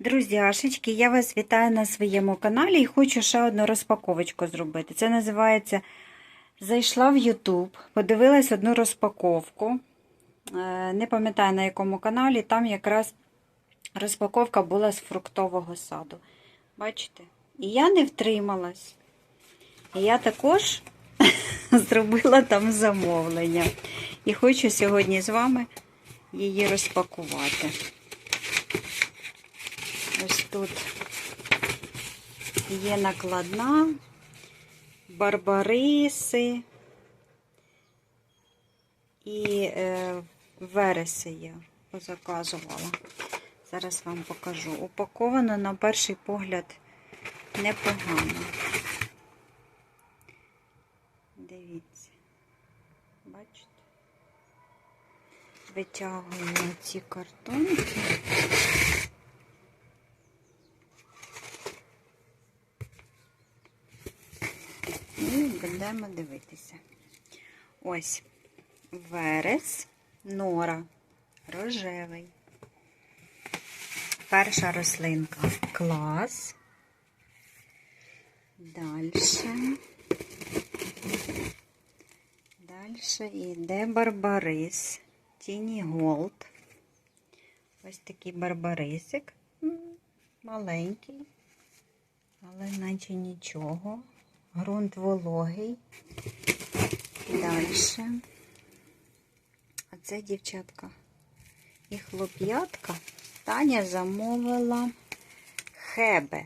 Друзяшечки, я вас вітаю на своєму каналі і хочу ще одну розпаковочку зробити. Це називається Зайшла в YouTube, подивилась одну розпаковку. Е, Не пам'ятаю на якому каналі, там якраз розпаковка була з фруктового саду. Бачите? І я не втрималась. І я також зробила там замовлення. І хочу сьогодні з вами її розпакувати. Тут є накладна, барбариси і е, вереси я позаказувала. Зараз вам покажу. Упаковано на перший погляд непогано. Дивіться, бачите? Витягуємо ці картонки. І будемо дивитися. Ось верес, нора, рожевий. Перша рослинка клас. Дальше. Дальше йде барбарис, тіні голд. Ось такий барбарисик. Маленький, але наче нічого. Грунт вологий. Далі. А це дівчатка і хлоп'ятка. Таня замовила хебе.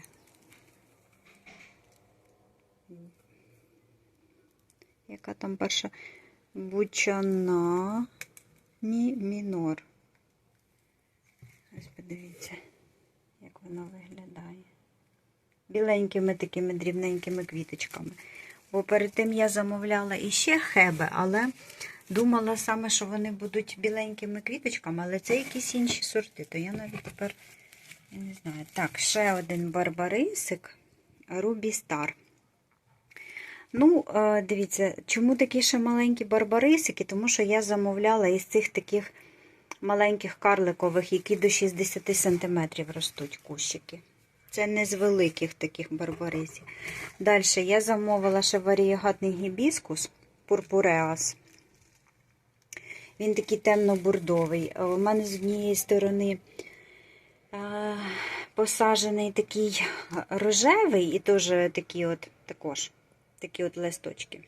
Яка там перша бучана ні мінор. Ось подивіться, як воно виглядає біленькими такими дрібненькими квіточками. Бо перед тим я замовляла іще хеби, але думала саме, що вони будуть біленькими квіточками, але це якісь інші сорти, то я навіть тепер не знаю. Так, ще один барбарисик Рубі Стар. Ну, е, дивіться, чому такі ще маленькі барбарисики? Тому що я замовляла із цих таких маленьких карликових, які до 60 см ростуть кущики. Це не з великих таких барбарисів. Далі я замовила ще варієгатний гібіскус пурпуреас. Він такий темно-бурдовий. У мене з однієї сторони е, посаджений такий рожевий і теж такі от, також такі от листочки.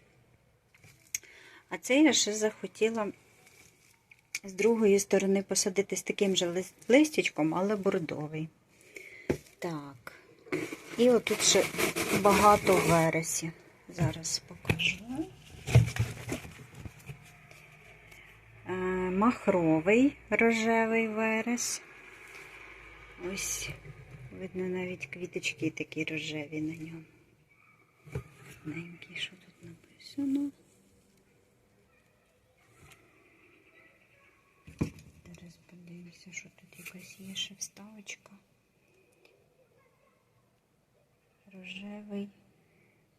А цей я ще захотіла з другої сторони посадити з таким же листячком, але бордовий. Так. І отут ще багато вересі. Зараз покажу. Е, Махровий рожевий верес. Ось, видно, навіть квіточки такі рожеві на ньому. Маленький, що тут написано? Зараз подивимося, що тут якась є ще вставочка. Рожевий,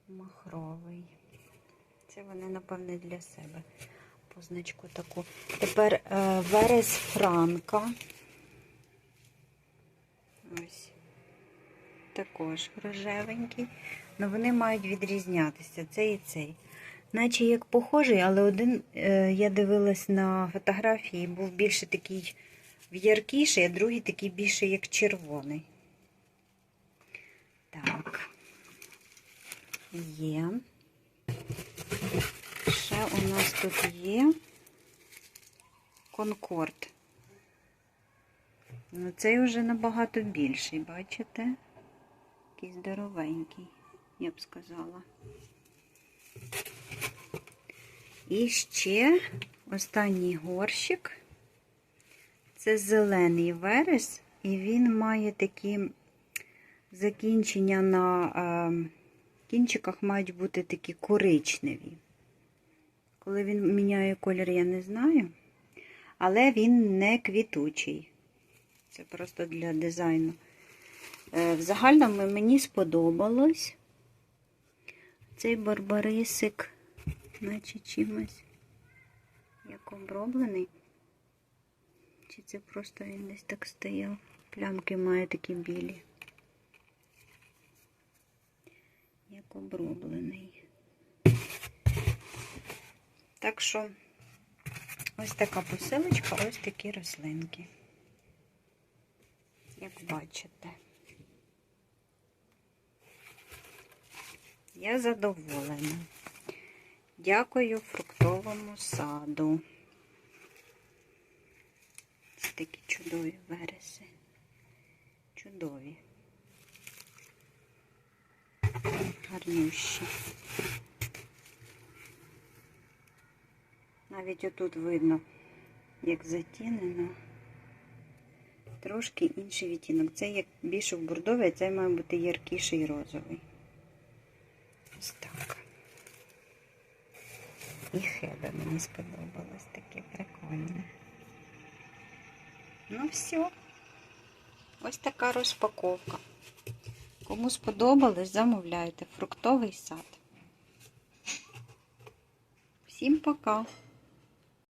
махровий. Це вони, напевне, для себе позначку таку. Тепер е, верес Франка. Ось. Також рожевенький. але вони мають відрізнятися. Цей і цей. Наче як похожий, але один, е, я дивилась на фотографії, був більше такий в'яркіший, а другий такий більше як червоний. Так, є. Ще у нас тут є конкорд. Ну, цей вже набагато більший, бачите? Такий здоровенький, я б сказала. І ще останній горщик. Це зелений верес, і він має такі закінчення на е, кінчиках мають бути такі коричневі. Коли він міняє колір, я не знаю. Але він не квітучий. Це просто для дизайну. Е, в загальному мені сподобалось цей барбарисик, наче чимось як оброблений. Чи це просто він десь так стояв? Плямки має такі білі. Як оброблений. Так що ось така посилочка, ось такі рослинки. Як бачите. Я задоволена. Дякую фруктовому саду. Це такі чудові вереси. Чудові. Гарнющі. Навіть отут видно, як затінено. Трошки інший відтінок. Це як більше в бордовий, а це має бути яркіший розовий. Ось так. І хебе мені сподобалось таке прикольне. Ну все. Ось така розпаковка. Кому сподобалось, замовляйте. Фруктовий сад. Всім пока!